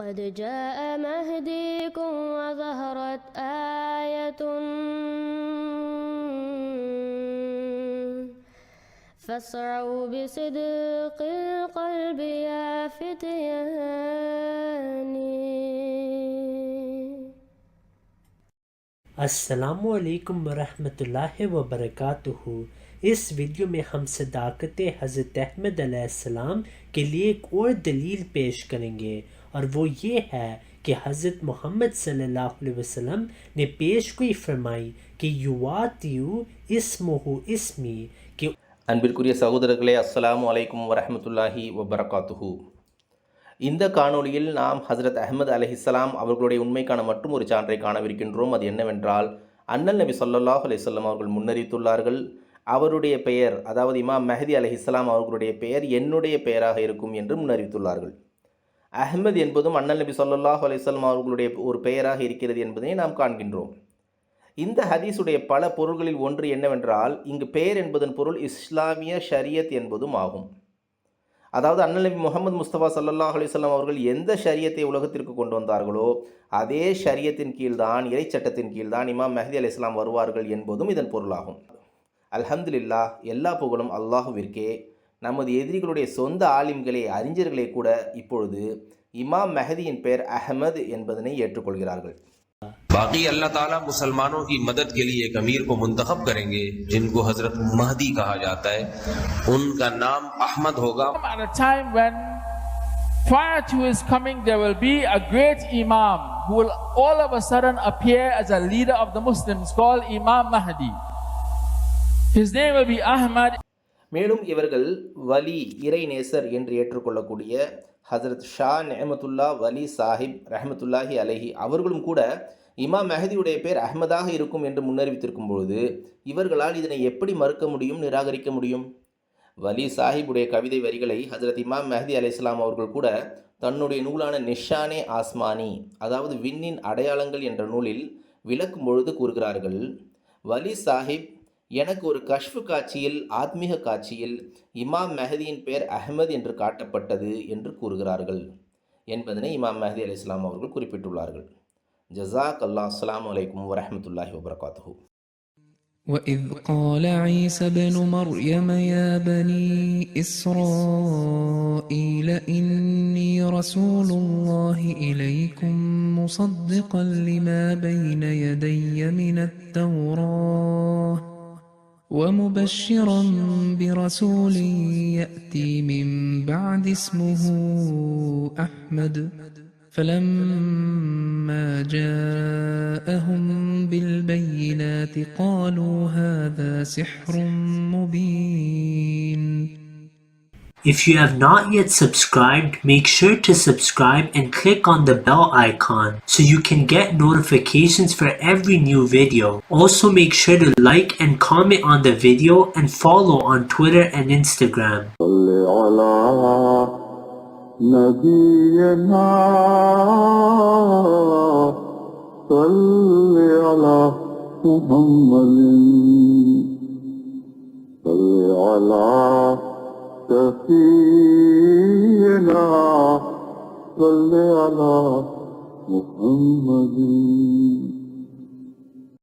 قد جاء مهديكم وظهرت آية فاسعوا بصدق القلب يا فتياني. السلام علیکم ورحمۃ اللہ وبرکاتہ۔ اس ویڈیو میں ہم صداقت حضرت احمد علیہ السلام کے لیے ایک اور دلیل پیش کریں گے۔ और वो ये है कि हज़रत मोहम्मद सल्लल्लाहु अलैहि वसल्लम ने पेश गोई फरमाई कि युवातियु इस्मुहु इस्मी कि அன்பிற்குரிய சகோதரர்களே அஸ்ஸலாமு அலைக்கும் வரஹ்மத்துல்லாஹி வபரகாத்துஹு இந்த காணொளியில் நாம் ஹசரத் அஹ்மத் அலைஹிஸ்ஸலாம் அவர்களுடைய உண்மைக்கான மற்றும் ஒரு சான்றை காணவிருக்கின்றோம் அது என்னவென்றால் அண்ணல் நபி ஸல்லல்லாஹு அலைஹி வஸல்லம் அவர்கள் முன்னறித்துள்ளார்கள் அவருடைய பெயர் அதாவது இமாம் மெஹதி அலைஹிஸ்ஸலாம் அவர்களுடைய பெயர் என்னுடைய பெயராக இருக்கும் என்று முன்னறிவித்துள்ளார்கள் அஹ்மத் என்பதும் அண்ணல் நபி சொல்லாஹ் அலிசல்லாம் அவர்களுடைய ஒரு பெயராக இருக்கிறது என்பதை நாம் காண்கின்றோம். இந்த ஹதீஸுடைய பல பொருள்களில் ஒன்று என்னவென்றால் இங்கு பெயர் என்பதன் பொருள் இஸ்லாமிய ஷரியத் என்பதும் ஆகும். அதாவது அண்ணல் நபி முகமது முஸ்தபா சல்லல்லாஹ் அலிசல்லாம் அவர்கள் எந்த ஷரியத்தை உலகத்திற்கு கொண்டு வந்தார்களோ அதே ஷரியத்தின் கீழ்தான் இறைச்சட்டத்தின் கீழ்தான் இமாம் மெஹதி அலி இஸ்லாம் வருவார்கள் என்பதும் இதன் பொருளாகும். அல்ஹம்துலில்லா எல்லா புகழும் அல்லாஹுவிற்கே. நமது எதிரிகளுடைய சொந்த ஆலிம்களே அறிஞர்களே கூட இப்பொழுது இமாம் மெஹதியின் பெயர் அஹமது என்பதனை ஏற்றுக்கொள்கிறார்கள் बाकी अल्लाह ताला मुसलमानों की मदद के लिए एक अमीर को मुंतखब करेंगे जिनको हजरत महदी कहा जाता है उनका नाम अहमद होगा At a time when prior to his coming there will be a great Imam who will all of a sudden appear as a leader of the Muslims called Imam Mahdi. His name will be Ahmad மேலும் இவர்கள் வலி இறைநேசர் என்று ஏற்றுக்கொள்ளக்கூடிய ஹசரத் ஷா நெஹமத்துல்லா வலி சாஹிப் ரஹமத்துல்லாஹி அலைஹி அவர்களும் கூட இமாம் மெஹதியுடைய பேர் அஹ்மதாக இருக்கும் என்று முன்னறிவித்திருக்கும் பொழுது இவர்களால் இதனை எப்படி மறுக்க முடியும் நிராகரிக்க முடியும்? வலி சாஹிபுடைய கவிதை வரிகளை ஹசரத் இமாம் மெஹதி அலைஹிஸ்ஸலாம் அவர்கள் கூட தன்னுடைய நூலான நிஷானே ஆஸ்மானி அதாவது விண்ணின் அடையாளங்கள் என்ற நூலில் விளக்கும் பொழுது கூறுகிறார்கள் வலி சாஹிப் எனக்கு ஒரு கஷ்ஃபு காட்சியில் ஆத்மீக காட்சியில் இமாம் மெஹதியின் பெயர் அஹ்மத் என்று காட்டப்பட்டது என்று கூறுகிறார்கள் என்பதனை இமாம் மெஹதி அலி இஸ்லாம் அவர்கள் குறிப்பிட்டுள்ளார்கள் ஜசாக் அல்லா அஸ்லாம் வலைக்கம் வரமத்துல்லாஹி வபரகாத்துஹூ وإذ قال عيسى ابن مريم يا بني إسرائيل إني رسول الله إليكم مصدقا لما بين يدي من التوراة ومبشرا برسول يأتي من بعد اسمه أحمد. فلما جاءهم بالبينات قالوا هذا سحر مبين. If you have not yet subscribed, make sure to subscribe and click on the bell icon so you can get notifications for every new video. Also make sure to like and comment on the video and follow on Twitter and Instagram. سفينا صل على محمد.